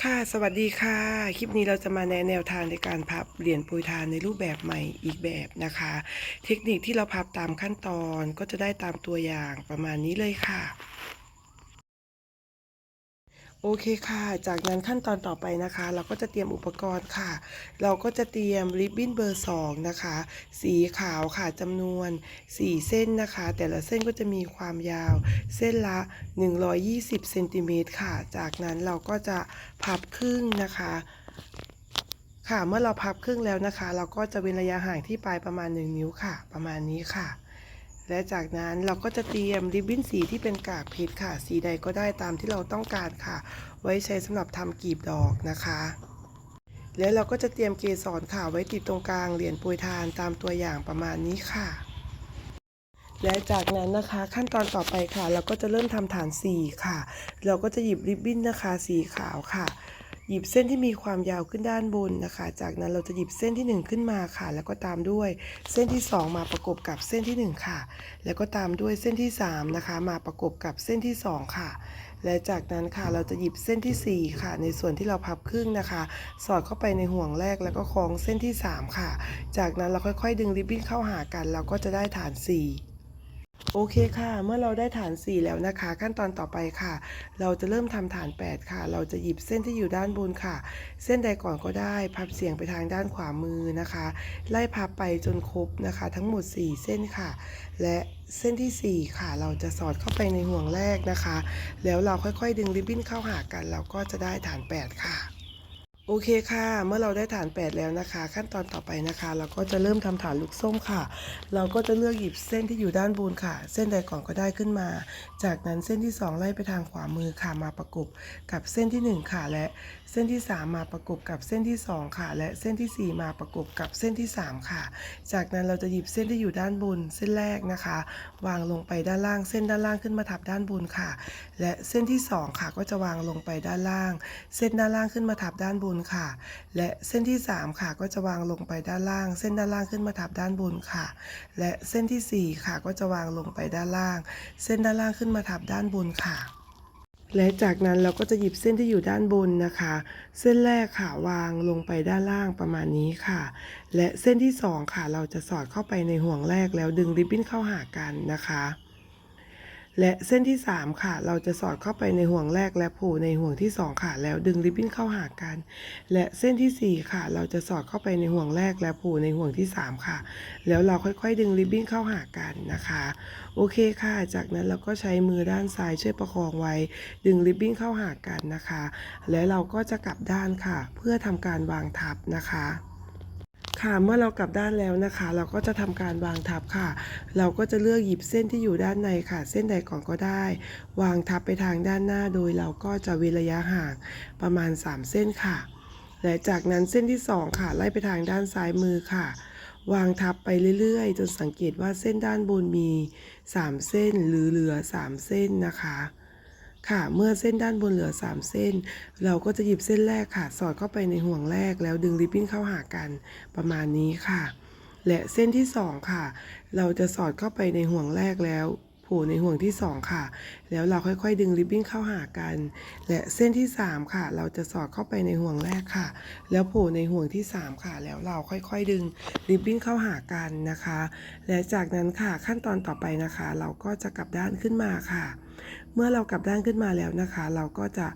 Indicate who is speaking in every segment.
Speaker 1: ค่ะ สวัสดีค่ะ คลิปนี้เราจะมาแนะแนวทางในการพับเหรียญโปรยทานในรูปแบบใหม่อีกแบบนะคะ เทคนิคที่เราพับตามขั้นตอนก็จะได้ตามตัวอย่างประมาณนี้เลยค่ะ โอเคค่ะ จากนั้นขั้นตอนต่อไปนะคะ เราก็จะเตรียมอุปกรณ์ค่ะ เราก็จะเตรียมริบบิ้นเบอร์ 2 นะคะ สีขาวค่ะจำนวน 4 เส้นนะคะ แต่ละเส้นก็จะมีความยาว เส้นละ 120เซนติเมตรค่ะ จากนั้นเราก็จะพับครึ่งนะคะค่ะเมื่อเราพับครึ่งแล้วนะคะ เราก็จะเว้นระยะห่างที่ปลายประมาณ 1 นิ้วค่ะ ประมาณนี้ค่ะ และจากนั้นเราก็จะเตรียมริบบิ้นสีที่เป็นกากเพชรค่ะ สีใดก็ได้ตามที่เราต้องการค่ะ ไว้ใช้สำหรับทำกลีบดอกนะคะ และเราก็จะเตรียมเกสรค่ะไว้ติดตรงกลางเหรียญปรยทานตามตัวอย่างประมาณนี้ค่ะและจากนั้นนะคะขั้นตอนต่อไปค่ะ เราก็จะเริ่มทำฐานสีค่ะ เราก็จะหยิบริบบิ้นนะคะสีขาวค่ะ หยิบเส้นที่มีความยาวขึ้นด้านบนนะคะ จากนั้นเราจะหยิบเส้นที่ 1 ขึ้นมาค่ะ แล้วก็ตามด้วยเส้นที่ 2 มาประกบกับเส้นที่ 1 ค่ะ แล้วก็ตามด้วยเส้นที่ 3 นะคะ มาประกบกับเส้นที่ 2 ค่ะ และจากนั้นค่ะเราจะหยิบเส้นทีสี่4 ค่ะ ในส่วนที่เราพับครึ่งนะคะ สอดเข้าไปในห่วงแรกแล้วก็คล้องเส้นที่ 3 ค่ะ จากนั้นเราค่อยๆ ดึงริบบิ้นเข้าหากัน เราก็จะได้ฐาน 4 โอเคค่ะ เมื่อเราได้ฐาน 4 แล้วนะคะ ขั้นตอนต่อไปค่ะ เราจะเริ่มทำฐาน 8 ค่ะ เราจะหยิบเส้นที่อยู่ด้านบนค่ะ เส้นใดก่อนก็ได้ พับเสียงไปทางด้านขวามือนะคะ ไล่พับไปจนครบนะคะ ทั้งหมด 4 เส้นค่ะ และเส้นทีสี่4 ค่ะ เราจะสอดเข้าไปในห่วงแรกนะคะ แล้วเราค่อยๆ ดึงริบบิ้นเข้าหากัน เราก็จะได้ฐาน 8 ค่ะ โอเคค่ะ เมื่อเราได้ฐาน8แล้วนะคะ ขั้นตอนต่อไปนะคะ เราก็จะเริ่มทำฐานลูกส้มค่ะ เราก็จะเลือกหยิบเส้นที่อยู่ด้านบนค่ะ เส้นใดก่อนก็ได้ขึ้นมา จากนั้นเส้นที่ 2 ไล่ไปทางขวามือค่ะมาประกบกับเส้นที่ 1 ค่ะ และเส้นที่ 3 มาประกบกับเส้นที่ 2 ค่ะ และเส้นทีสี่ 4 มาประกบกับเส้นที่ 3 ค่ะ จากนั้นเราจะหยิบเส้นที่อยู่ด้านบนเส้นแรกนะคะ วางลงไปด้านล่าง เส้นด้านล่างขึ้นมาทับด้านบนค่ะ และเส้นที่ 2 ค่ะ ก็จะวางลงไปด้านล่าง เส้นด้านล่างขึ้นมาทับด้านบนค่ะ และเส้นที่ 3 ค่ะ ก็จะวางลงไปด้านล่าง เส้นด้านล่างขึ้นมาทับด้านบนค่ะ และเส้นทีสี่ 4 ค่ะ ก็จะวางลงไปด้านล่าง เส้นด้านล่างขึ้นมาทับด้านบนค่ะและจากนั้นเราก็จะหยิบเส้นที่อยู่ด้านบนนะคะ เส้นแรกค่ะวางลงไปด้านล่างประมาณนี้ค่ะ และเส้นที่สองค่ะ เราจะสอดเข้าไปในห่วงแรกแล้วดึงริบบิ้นเข้าหากันนะคะ และเส้นที่ 3 ค่ะ เราจะสอดเข้าไปในห่วงแรกและผูในห่วงที่ 2 ค่ะ แล้วดึงริบบิ้นเข้าหากัน และเส้นทีสี่ 4 ค่ะ เราจะสอดเข้าไปในห่วงแรกและผูในห่วงที่ 3 ค่ะ แล้วเราค่อยๆ ดึงริบบิ้นเข้าหากันนะคะ โอเคค่ะ จากนั้นเราก็ใช้มือด้านซ้ายช่วยประคองไว้ ดึงริบบิ้นเข้าหากันนะคะ และเราก็จะกลับด้านค่ะ เพื่อทำการวางทับนะคะ ค่ะเมื่อเรากลับด้านแล้วนะคะ เราก็จะทำการวางทับค่ะ เราก็จะเลือกหยิบเส้นที่อยู่ด้านในค่ะ เส้นใดก่อนก็ได้ วางทับไปทางด้านหน้าโดยเราก็จะเว้นระยะห่างประมาณ 3 เส้นค่ะ และจากนั้นเส้นที่ 2 ค่ะ ไล่ไปทางด้านซ้ายมือค่ะ วางทับไปเรื่อยๆ จนสังเกตว่าเส้นด้านบนมี 3 เส้นหรือเหลือ 3 เส้นนะคะ ค่ะ เมื่อเส้นด้านบนเหลือ 3 เส้น เราก็จะหยิบเส้นแรกค่ะ สอดเข้าไปในห่วงแรกแล้วดึงริบบิ้นเข้าหากันประมาณนี้ค่ะ และเส้นที่ 2 ค่ะ เราจะสอดเข้าไปในห่วงแรกแล้วโผล่ในห่วงที่ 2 ค่ะ แล้วเราค่อยๆ ดึงริบบิ้นเข้าหากัน และเส้นที่ 3 ค่ะ เราจะสอดเข้าไปในห่วงแรกค่ะ แล้วโผล่ในห่วงที่ 3 ค่ะ แล้วเราค่อยๆ ดึงริบบิ้นเข้าหากันนะคะ และจากนั้นค่ะขั้นตอนต่อไปนะคะ เราก็จะกลับด้านขึ้นมาค่ะ เมื่อเรากลับด้านขึ้นมาแล้วนะคะ เราก็จะ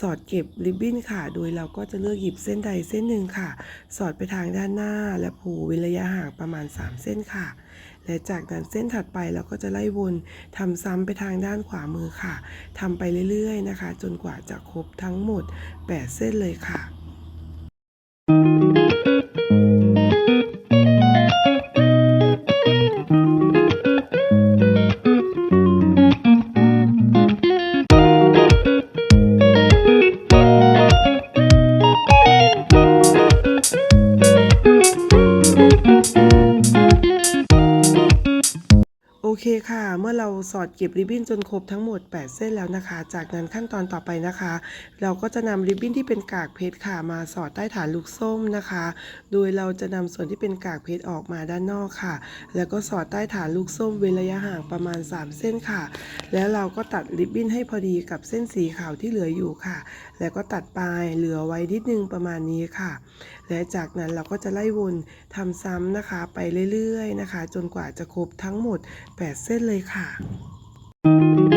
Speaker 1: สอดเก็บริบบิ้นค่ะ โดยเราก็จะเลือกหยิบเส้นใดเส้นหนึ่งค่ะ สอดไปทางด้านหน้า และผูเว้นระยะห่างประมาณ 3 เส้นค่ะ และจากนั้นเส้นถัดไปเราก็จะไล่วนทำซ้ำไปทางด้านขวามือค่ะทำไปเรื่อยๆนะคะ จนกว่าจะครบทั้งหมด 8 เส้นเลยค่ะโอ สอดเก็บริบบิ้นจนครบทั้งหมด 8 เส้นแล้วนะคะ จากนั้นขั้นตอนต่อไปนะคะ เราก็จะนำริบบิ้นที่เป็นกากเพชรค่ะมาสอดใต้ฐานลูกส้มนะคะ โดยเราจะนำส่วนที่เป็นกากเพชรออกมาด้านนอกค่ะ แล้วก็สอดใต้ฐานลูกส้มเว้นระยะห่างประมาณ 3 เส้นค่ะ แล้วเราก็ตัดริบบิ้นให้พอดีกับเส้นสีขาวที่เหลืออยู่ค่ะ แล้วก็ตัดปลายเหลือไว้นิดนึงประมาณนี้ค่ะและจากนั้นเราก็จะไล่วนทำซ้ำนะคะ ไปเรื่อยๆนะคะ จนกว่าจะครบทั้งหมด 8 เส้นเลยค่ะค่ะ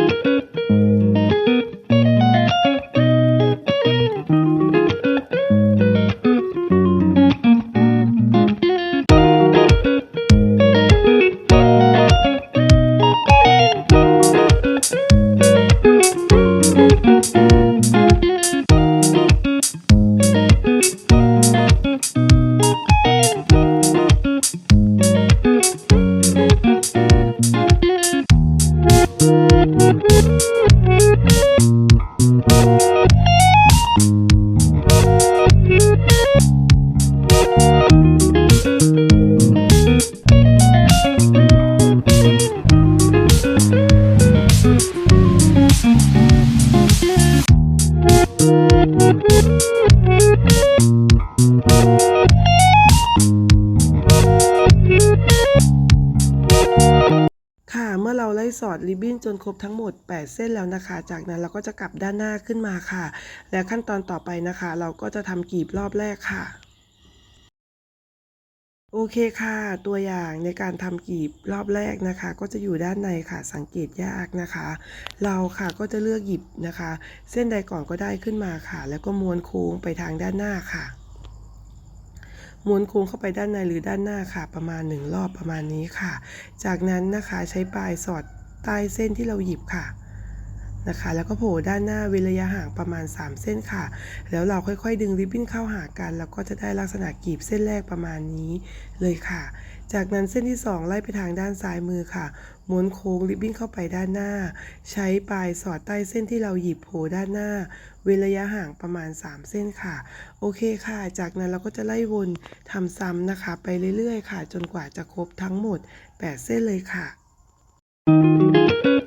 Speaker 1: ครบทั้งหมด 8 เส้นแล้วนะคะ จากนั้นเราก็จะกลับด้านหน้าขึ้นมาค่ะ และขั้นตอนต่อไปนะคะ เราก็จะทำกลีบรอบแรกค่ะโอเคค่ะ ตัวอย่างในการทำกลีบรอบแรกนะคะ ก็จะอยู่ด้านในค่ะ สังเกตยากนะคะ เราค่ะก็จะเลือกหยิบนะคะ เส้นใดก่อนก็ได้ขึ้นมาค่ะ แล้วก็ม้วนโค้งไปทางด้านหน้าค่ะ ม้วนโค้งเข้าไปด้านในหรือด้านหน้าค่ะ ประมาณหนึ่งรอบประมาณนี้ค่ะ จากนั้นนะคะใช้ปลายสอด ใต้เส้นที่เราหยิบค่ะนะคะ แล้วก็โผล่ด้านหน้าเว้นระยะห่างประมาณ 3 เส้นค่ะ แล้วเราค่อยๆ ดึงริบบิ้นเข้าหากัน แล้วก็จะได้ลักษณะกลีบเส้นแรกประมาณนี้เลยค่ะ จากนั้นเส้นที่ 2 ไล่ไปทางด้านซ้ายมือค่ะ ม้วนโค้งริบบิ้นเข้าไปด้านหน้า ใช้ปลายสอดใต้เส้นที่เราหยิบโผล่ด้านหน้า เว้นระยะห่างประมาณ 3 เส้นค่ะ โอเคค่ะ จากนั้นเราก็จะไล่วนทำซ้ำนะคะ ไปเรื่อยๆ ค่ะ จนกว่าจะครบทั้งหมด 8 เส้นเลยค่ะ โ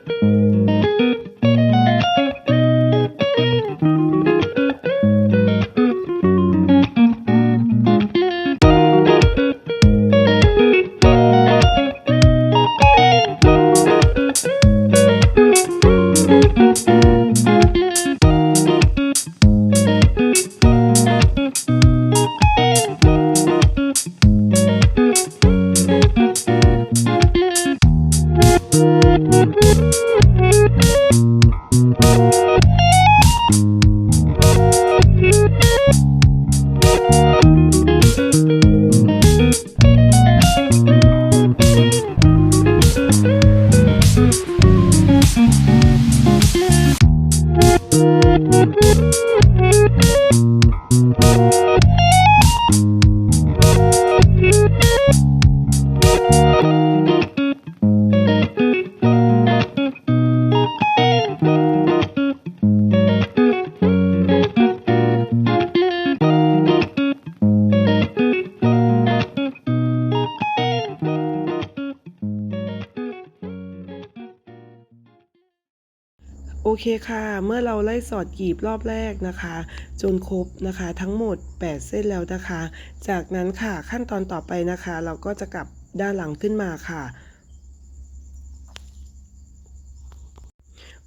Speaker 1: เคค่ะ เมื่อเราไล่สอดกีบรอบแรกนะคะ จนครบนะคะ ทั้งหมด 8 เส้นแล้วนะคะ จากนั้นค่ะขั้นตอนต่อไปนะคะ เราก็จะกลับด้านหลังขึ้นมาค่ะ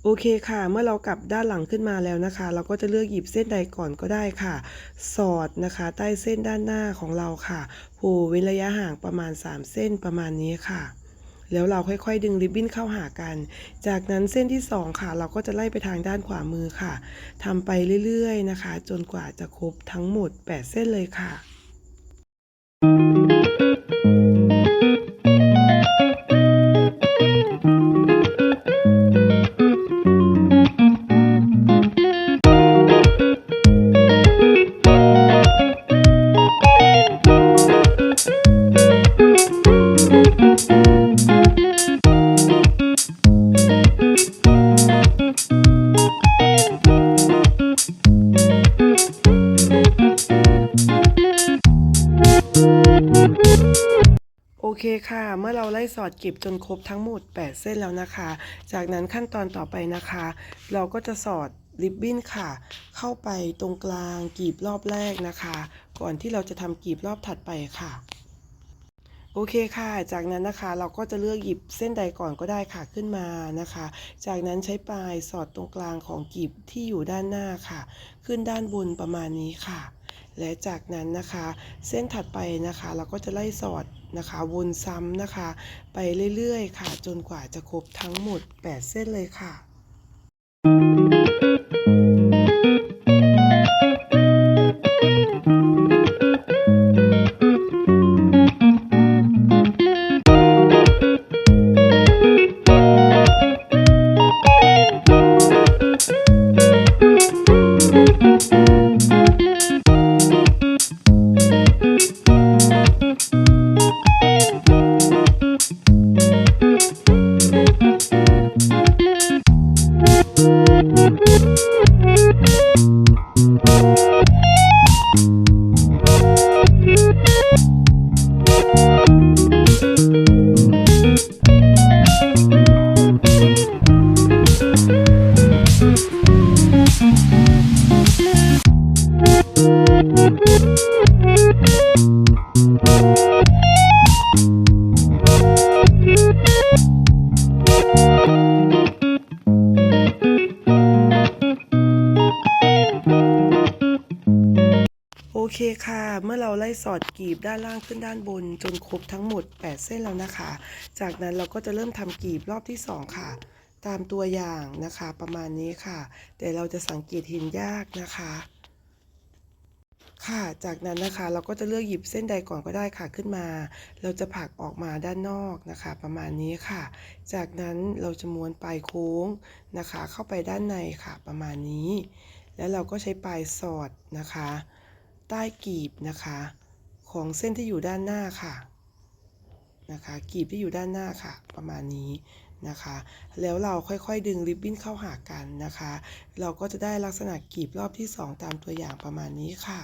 Speaker 1: โอเคค่ะ เมื่อเรากลับด้านหลังขึ้นมาแล้วนะคะ เราก็จะเลือกหยิบเส้นใดก่อนก็ได้ค่ะ สอดนะคะ ใต้เส้นด้านหน้าของเราค่ะโหเว้นระยะห่างประมาณ 3 เส้นประมาณนี้ค่ะ แล้วเราค่อยๆ ดึงริบบิ้นเข้าหากัน จากนั้นเส้นที่ 2 ค่ะ เราก็จะไล่ไปทางด้านขวามือค่ะทำไปเรื่อยๆนะคะ จนกว่าจะครบทั้งหมด 8 เส้นเลยค่ะเค กลีบจนครบทั้งหมด 8 เส้นแล้วนะคะ จากนั้นขั้นตอนต่อไปนะคะ เราก็จะสอดริบบิ้นค่ะ เข้าไปตรงกลางกลีบรอบแรกนะคะ ก่อนที่เราจะทำกลีบรอบถัดไปค่ะ โอเคค่ะ จากนั้นนะคะเราก็จะเลือกหยิบเส้นใดก่อนก็ได้ค่ะขึ้นมานะคะ จากนั้นใช้ปลายสอดตรงกลางของกลีบที่อยู่ด้านหน้าค่ะ ขึ้นด้านบนประมาณนี้ค่ะ และจากนั้นนะคะ เส้นถัดไปนะคะ เราก็จะไล่สอด นะคะวนซ้ำนะคะ ไปเรื่อยๆ ค่ะ จนกว่าจะครบทั้งหมด 8 เส้นเลยค่ะานล่างขึ้นด้านบน จนครบทั้งหมด 8 เส้นแล้วนะคะ จากนั้นเราก็จะเริ่มทำกลีบรอบที่ 2 ค่ะ ตามตัวอย่างนะคะประมาณนี้ค่ะ แต่เราจะสังเกตเห็นยากนะคะ ค่ะ จากนั้นนะคะเราก็จะเลือกหยิบเส้นใดก่อนก็ได้ค่ะขึ้นมา เราจะผลักออกมาด้านนอกนะคะ ประมาณนี้ค่ะ จากนั้นเราจะม้วนปลายโค้งนะคะ เข้าไปด้านในค่ะ ประมาณนี้ แล้วเราก็ใช้ปลายสอดนะคะ ใต้กีบนะคะ ของเส้นที่อยู่ด้านหน้าค่ะนะคะกลีบที่อยู่ด้านหน้าค่ะ ประมาณนี้นะคะ แล้วเราค่อยๆดึงริบบิ้นเข้าหากันนะคะ เราก็จะได้ลักษณะกลีบรอบที่ 2 ตามตัวอย่างประมาณนี้ค่ะ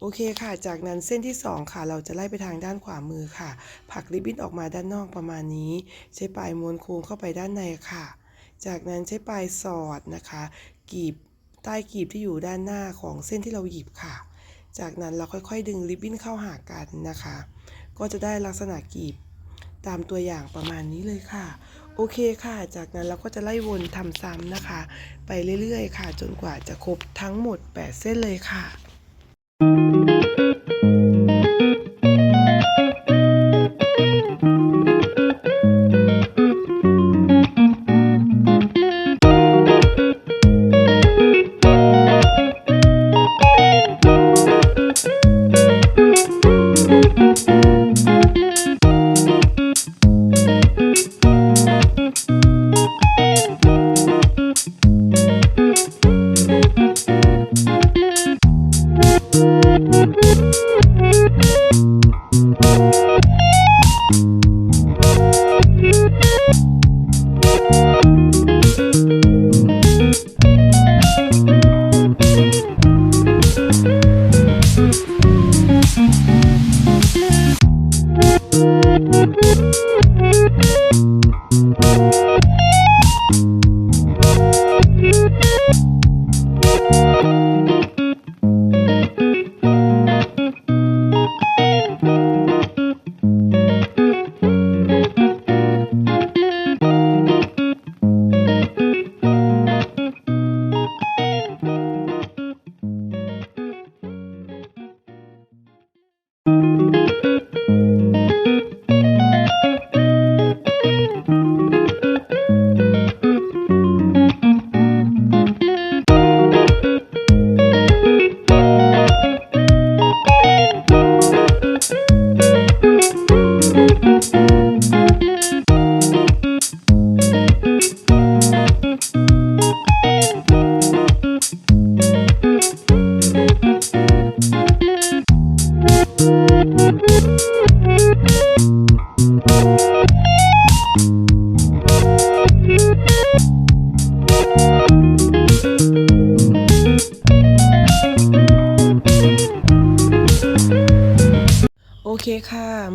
Speaker 1: โอเคค่ะ จากนั้นเส้นที่ 2 ค่ะ เราจะไล่ไปทางด้านขวามือค่ะผลักริบบิ้นออกมาด้านนอกประมาณนี้ ใช้ปลายม้วนโค้งเข้าไปด้านในค่ะ จากนั้นใช้ปลายสอดนะคะกลีบใต้กลีบที่อยู่ด้านหน้าของเส้นที่เราหยิบค่ะ จากนั้นเราค่อยๆ ดึงริบบิ้นเข้าหากันนะคะ ก็จะได้ลักษณะกลีบตามตัวอย่างประมาณนี้เลยค่ะ โอเคค่ะ จากนั้นเราก็จะไล่วนทำซ้ำนะคะ ไปเรื่อยๆ ค่ะ จนกว่าจะครบทั้งหมด 8 เส้นเลยค่ะเค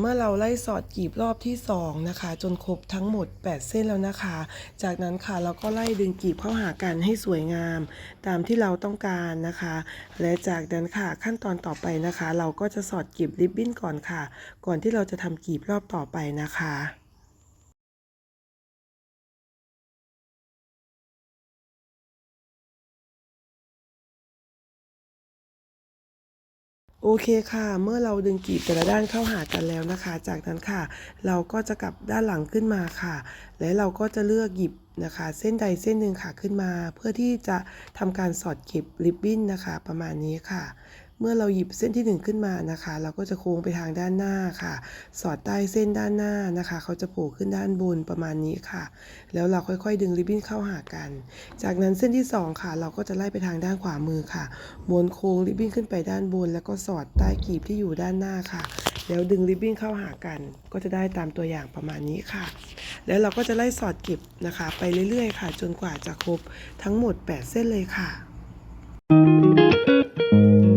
Speaker 1: เมื่อเราไล่สอดกรีบรอบที่สองนะคะ จนครบทั้งหมด 8 เส้นแล้วนะคะ จากนั้นค่ะเราก็ไล่ดึงกรีบเข้าหากันให้สวยงาม ตามที่เราต้องการนะคะ และจากนั้นค่ะขั้นตอนต่อไปนะคะ เราก็จะสอดกรีบริบบิ้นก่อนค่ะ ก่อนที่เราจะทำกรีบรอบต่อไปนะคะ โอเคค่ะ เมื่อเราดึงกีบแต่ละด้านเข้าหากันแล้วนะคะ จากนั้นค่ะ เราก็จะกลับด้านหลังขึ้นมาค่ะ และเราก็จะเลือกหยิบนะคะ เส้นใดเส้นหนึ่งค่ะขึ้นมา เพื่อที่จะทำการสอดเก็บริบบิ้นนะคะ ประมาณนี้ค่ะ เมื่อเราหยิบเส้นที่หนึ่งขึ้นมานะคะ เราก็จะโค้งไปทางด้านหน้าค่ะ สอดใต้เส้นด้านหน้านะคะ เขาจะโผล่ขึ้นด้านบนประมาณนี้ค่ะ แล้วเราค่อยๆ ดึงริบบิ้นเข้าหากัน จากนั้นเส้นที่สองค่ะ เราก็จะไล่ไปทางด้านขวามือค่ะม้วนโค้งริบบิ้นขึ้นไปด้านบน แล้วก็สอดใต้กีบที่อยู่ด้านหน้าค่ะแล้วดึงริบบิ้นเข้าหากัน ก็จะได้ตามตัวอย่างประมาณนี้ค่ะ แล้วเราก็จะไล่สอดเก็บนะคะ ไปเรื่อยๆ ค่ะ จนกว่าจะครบทั้งหมด 8 เส้นเลยค่ะโอ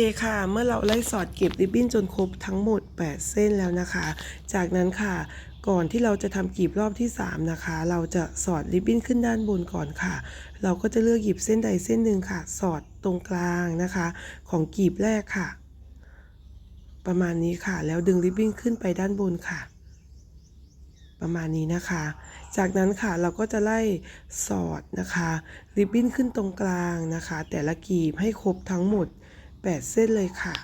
Speaker 1: เคค่ะ เมื่อเราไล่สอดเก็บริบบิ้นจนครบทั้งหมด 8 เส้นแล้วนะคะ จากนั้นค่ะ ก่อนที่เราจะทำกรีบรอบที่ 3 นะคะ เราจะสอดริบบิ้นขึ้นด้านบนก่อนค่ะ เราก็จะเลือกหยิบเส้นใดเส้นหนึ่งค่ะ สอดตรงกลางนะคะ ของกรีบแรกค่ะ ประมาณนี้ค่ะ แล้วดึงริบบิ้นขึ้นไปด้านบนค่ะ ประมาณนี้นะคะ จากนั้นค่ะเราก็จะไล่สอดนะคะริบบิ้นขึ้นตรงกลางนะคะ แต่ละกรีบให้ครบทั้งหมด 8 เส้นเลยค่ะ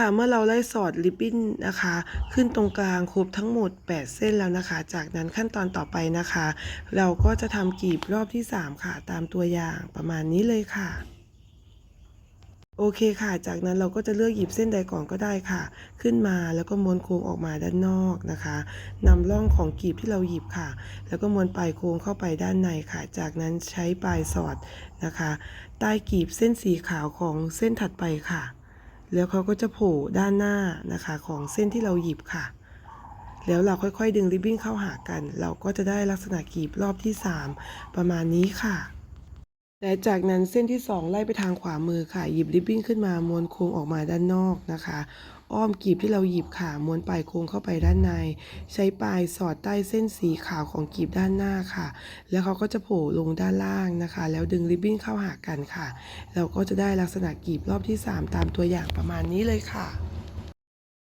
Speaker 1: ค่ะ เมื่อเราไล่สอดริบบิ้นนะคะ ขึ้นตรงกลางครบทั้งหมด 8 เส้นแล้วนะคะ จากนั้นขั้นตอนต่อไปนะคะ เราก็จะทำกรีบรอบที่ 3 ค่ะ ตามตัวอย่างประมาณนี้เลยค่ะโอเคค่ะ จากนั้นเราก็จะเลือกหยิบเส้นใดก่อนก็ได้ค่ะ ขึ้นมาแล้วก็ม้วนโค้งออกมาด้านนอกนะคะนำร่องของกรีบที่เราหยิบค่ะ แล้วก็ม้วนปลายโค้งเข้าไปด้านในค่ะ จากนั้นใช้ปลายสอดนะคะ ใต้กรีบเส้นสีขาวของเส้นถัดไปค่ะ แล้วเขาก็จะโผล่ด้านหน้านะคะของเส้นที่เราหยิบค่ะ แล้วเราค่อยๆ ดึงริบบิ้นเข้าหากัน เราก็จะได้ลักษณะกรีบรอบที่ 3 ประมาณนี้ค่ะและจากนั้นเส้นที่ 2 ไล่ไปทางขวามือค่ะ หยิบริบบิ้นขึ้นมาม้วนโค้งออกมาด้านนอกนะคะ อ้อมกีบที่เราหยิบค่ะม้วนปลายโค้งเข้าไปด้านใน ใช้ปลายสอดใต้เส้นสีขาวของกีบด้านหน้าค่ะ แล้วเขาก็จะโผล่ลงด้านล่างนะคะ แล้วดึงริบบิ้นเข้าหากันค่ะ เราก็จะได้ลักษณะกีบรอบที่ 3 ตามตัวอย่างประมาณนี้เลยค่ะ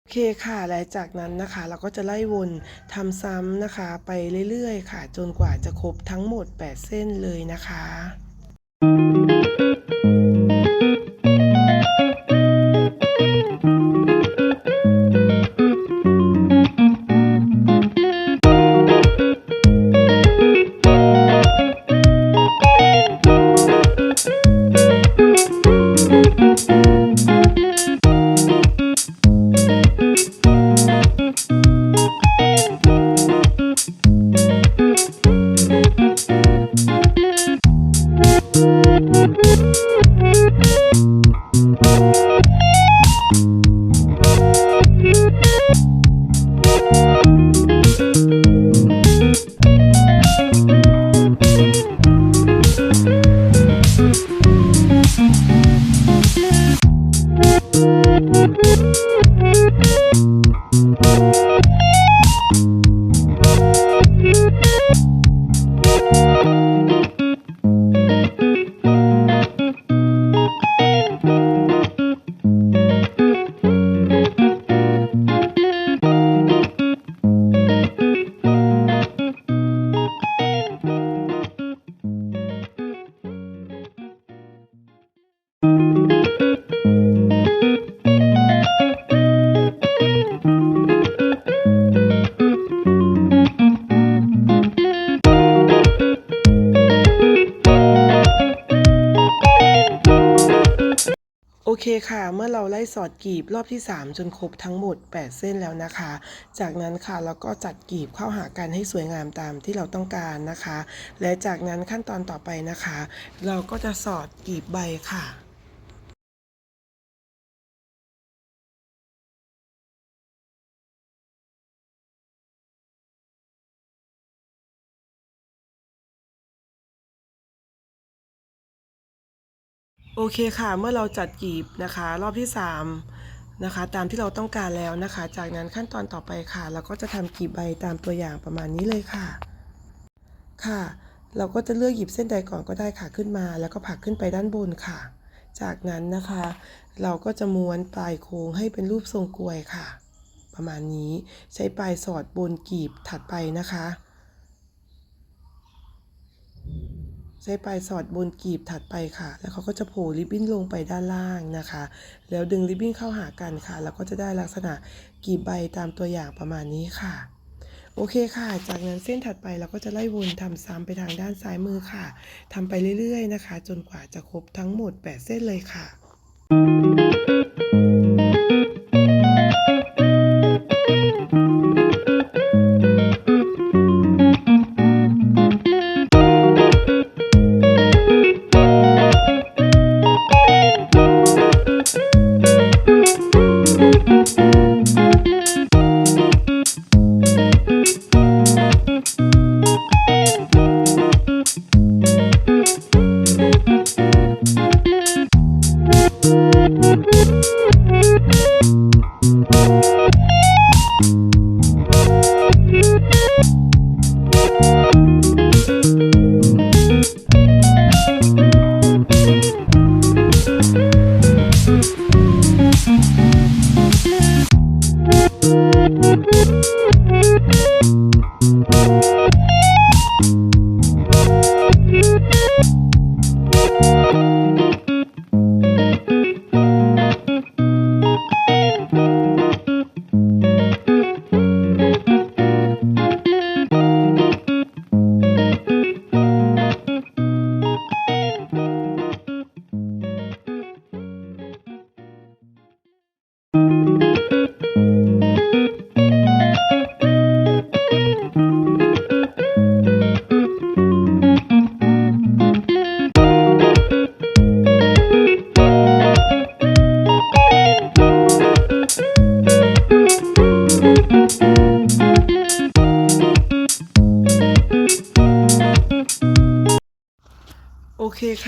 Speaker 1: โอเคค่ะ และจากนั้นนะคะ เราก็จะไล่วนทำซ้ำนะคะไปเรื่อยๆ ค่ะ จนกว่าจะครบทั้งหมด 8 เส้นเลยนะคะ เคค่ะ เมื่อเราไล่สอดกลีบรอบที่ 3 จนครบทั้งหมด 8 เส้นแล้วนะคะ จากนั้นค่ะเราก็จัดกลีบเข้าหากันให้สวยงามตามที่เราต้องการนะคะ และจากนั้นขั้นตอนต่อไปนะคะ เราก็จะสอดกลีบใบค่ะ โอเคค่ะ เมื่อเราจัดกลีบนะคะ รอบที่3นะคะ ตามที่เราต้องการแล้วนะคะ จากนั้นขั้นตอนต่อไปค่ะ เราก็จะทำกลีบใบตามตัวอย่างประมาณนี้เลยค่ะ ค่ะ เราก็จะเลือกหยิบเส้นใดก่อนก็ได้ค่ะขึ้นมา แล้วก็ผักขึ้นไปด้านบนค่ะ จากนั้นนะคะ เราก็จะม้วนปลายโค้งให้เป็นรูปทรงกลวยค่ะ ประมาณนี้ใช้ปลายสอดบนกลีบถัดไปนะคะ ใช้ปลายสอดบนกลีบถัดไปค่ะ แล้วเขาก็จะโผล่ริบบิ้นลงไปด้านล่างนะคะ แล้วดึงริบบิ้นเข้าหากันค่ะ แล้วก็จะได้ลักษณะกลีบใบตามตัวอย่างประมาณนี้ค่ะ โอเคค่ะ จากนั้นเส้นถัดไปเราก็จะไล่วนทำซ้ำไปทางด้านซ้ายมือค่ะทำไปเรื่อยๆนะคะ จนกว่าจะครบทั้งหมด 8 เส้นเลยค่ะ
Speaker 2: Thank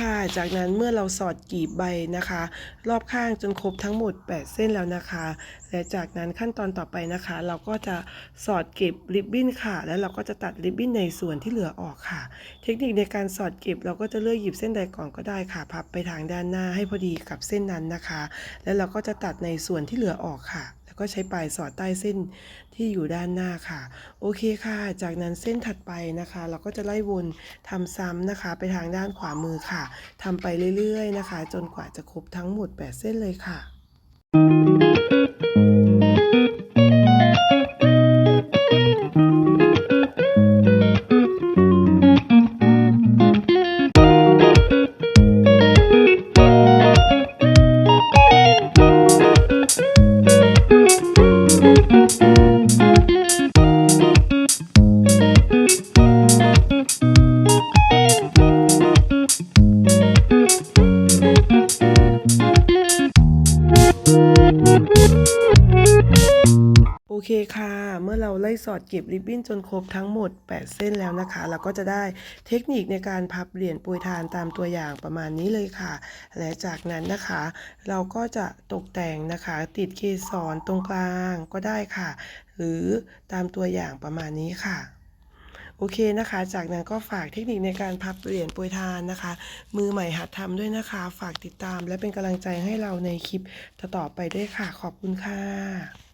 Speaker 1: ค่ะ จากนั้นเมื่อเราสอดกีบใบนะคะ รอบข้างจนครบทั้งหมด 8 เส้นแล้วนะคะ และจากนั้นขั้นตอนต่อไปนะคะ เราก็จะสอดเก็บริบบิ้นค่ะ แล้วเราก็จะตัดริบบิ้นในส่วนที่เหลือออกค่ะ เทคนิคในการสอดเก็บเราก็จะเลือกหยิบเส้นใดก่อนก็ได้ค่ะ พับไปทางด้านหน้าให้พอดีกับเส้นนั้นนะคะ แล้วเราก็จะตัดในส่วนที่เหลือออกค่ะ ก็ใช้ปลายสอดใต้เส้นที่อยู่ด้านหน้าค่ะ โอเคค่ะ จากนั้นเส้นถัดไปนะคะ เราก็จะไล่วนทำซ้ำนะคะ ไปทางด้านขวามือค่ะทำไปเรื่อยๆนะคะ จนกว่าจะครบทั้งหมด 8 เส้นเลยค่ะโอ อเราไล่สอดเก็บริบบิ้นจนครบทั้งหมด 8 เส้นแล้วนะคะ เราก็จะได้เทคนิคในการพับเหรียญปรยทานตามตัวอย่างประมาณนี้เลยค่ะ และจากนั้นนะคะ เราก็จะตกแต่งนะคะ ติดเกสรตรงกลางก็ได้ค่ะ หรือตามตัวอย่างประมาณนี้ค่ะโอเคนะคะ จากนั้นก็ฝากเทคนิคในการพับเหรียญปรยทานนะคะ มือใหม่หัดทำด้วยนะคะ ฝากติดตามและเป็นกำลังใจให้เราในคลิปต่อไปด้วยค่ะ ขอบคุณค่ะ